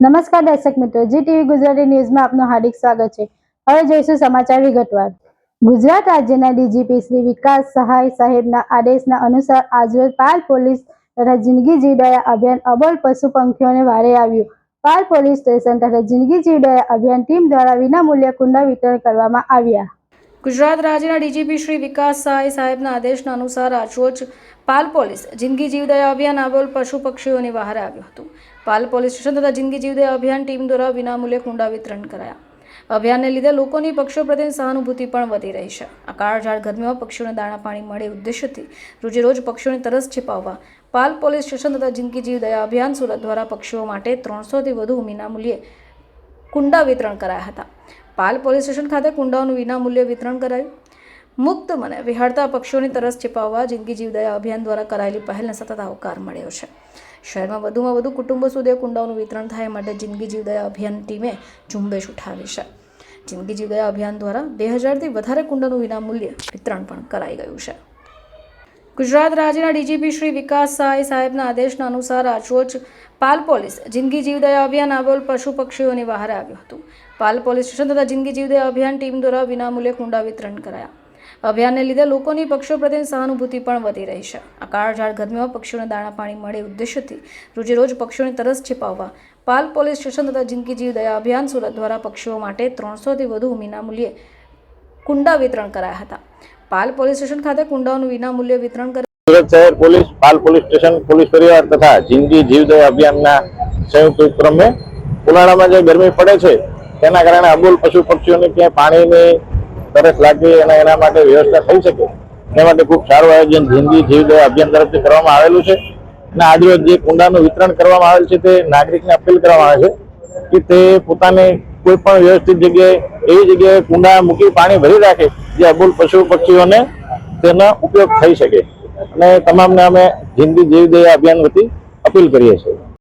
નમસ્કાર દર્શક મિત્રો, જી ટીવી ગુજરાતી ન્યૂઝમાં આપનું હાર્દિક સ્વાગત છે. હવે જોઈશું સમાચાર વિગતવાર. ગુજરાત રાજ્યના ડીજીપી શ્રી વિકાસ સહાય સાહેબના આદેશના અનુસાર આજરોજ પાલ પોલીસ તથા જિંદગી જીવદયા અભિયાન અબોલ પશુ પંખીઓને વારે આવ્યું. પાલ પોલીસ સ્ટેશન તથા જિંદગી જીવદયા અભિયાન ટીમ દ્વારા વિનામૂલ્યે કુંડા વિતરણ કરવામાં આવ્યા. ગુજરાત રાજ્યના ડીજીપી શ્રી વિકાસ સહાય સાહેબના આદેશના અનુસાર આજરોજ પાલ પોલીસ જિંદગી જીવદયા અભિયાન આવેલ પશુ પક્ષીઓની બહાર આવ્યું હતું. પાલ પોલીસ સ્ટેશન તથા જિંદગી જીવદયા અભિયાન ટીમ દ્વારા વિનામૂલ્યે કુંડા વિતરણ કરાયા. અભિયાનને લીધે લોકોની પક્ષીઓ પ્રત્યેની સહાનુભૂતિ પણ વધી રહી છે. આ કાળઝાળ ગરમીમાં પક્ષીઓને દાણા પાણી મળે ઉદ્દેશ્યથી રોજે રોજ પક્ષીઓની તરસ છીપાવવા પાલ પોલીસ સ્ટેશન તથા જિંદગી જીવદયા અભિયાન સુરત દ્વારા પક્ષીઓ માટે ત્રણસોથી વધુ વિનામૂલ્યે કુંડા વિતરણ કરાયા હતા. પાલ પોલીસ સ્ટેશન ખાતે કુંડાઓનું વિનામૂલ્યે વિતરણ કરાયું. મુક્ત મને વિહારતા પક્ષીઓની તરસ छिપાવવા જિંદગી જીવદયા અભિયાન દ્વારા કરાયેલી પહેલને સતત આવકાર મળ્યો છે. શહેરમાં વધુમાં વધુ કુટુંબો સુધી કુંડાઓનું વિતરણ થાય માટે જિંદગી જીવદયા અભિયાન ટીમે ઝુંબેશ ઉઠાવી છે. જિંદગી જીવદયા અભિયાન દ્વારા બે હજારથી વધારે કુંડાનું વિનામૂલ્યે વિતરણ પણ કરાઈ ગયું છે. ગુજરાત રાજ્યના ડીજીપી શ્રી વિકાસ સાય સાહેબના આદેશના અનુસાર આજરોજ પાલ પોલીસ જિંદગી જીવદયા અભિયાન આવેલ પશુ પક્ષીઓની બહાર આવ્યું હતું. પાલ પોલીસ સ્ટેશન તથા જિંદગી જીવદયા અભિયાન ટીમ દ્વારા વિનામૂલ્યે કુંડા વિતરણ કરાયા. અભિયાનને લીધે લોકોની પક્ષીઓ પ્રત્યેની સહાનુભૂતિ પણ વધી રહી છે. આ કાળઝાળ ગરમીમાં પક્ષીઓને દાણા પાણી મળે ઉદ્દેશ્યથી રોજે રોજ પક્ષીઓની તરસ छिપાવવા પાલ પોલીસ સ્ટેશન તથા જિંદગી જીવદયા અભિયાન સુરત દ્વારા પક્ષીઓ માટે ત્રણસોથી વધુ વિનામૂલ્યે કુંડા વિતરણ કરાયા હતા. પાલ પોલીસ સ્ટેશન ખાતે કુંડાઓનું વિનામૂલ્યે વિતરણ કરાયું સુરત શહેર police, Pal police station, police પરિવાર તથા જિંદગી જીવદયા અભિયાનના સંયુક્ત ઉપક્રમે ઉનાળામાં જે ગરમી પડે છે, તેના કારણે અબોલ પશુ પક્ષીઓને ક્યાંય પાણીની તરસ લાગે અને એના માટે વ્યવસ્થા થઈ શકે. એ માટે ખૂબ સારું આયોજન જિંદગી જીવદયા અભિયાન તરફથી કરવામાં આવેલું છે. અને આજરોજ જે કુંડાનું વિતરણ કરવામાં આવેલ છે, તે નાગરિકને અપીલ કરવામાં આવે છે કે તે પોતાને કોઈ પણ વ્યવસ્થિત જગ્યાએ એવી જગ્યાએ કુંડા મૂકી પાણી ભરી રાખે જે અબુલ પશુ પક્ષીઓને તેનો ઉપયોગ થઈ શકે. અને તમામને અમે જિંદગી જીવદયા અભિયાન વતી અપીલ કરીએ છીએ.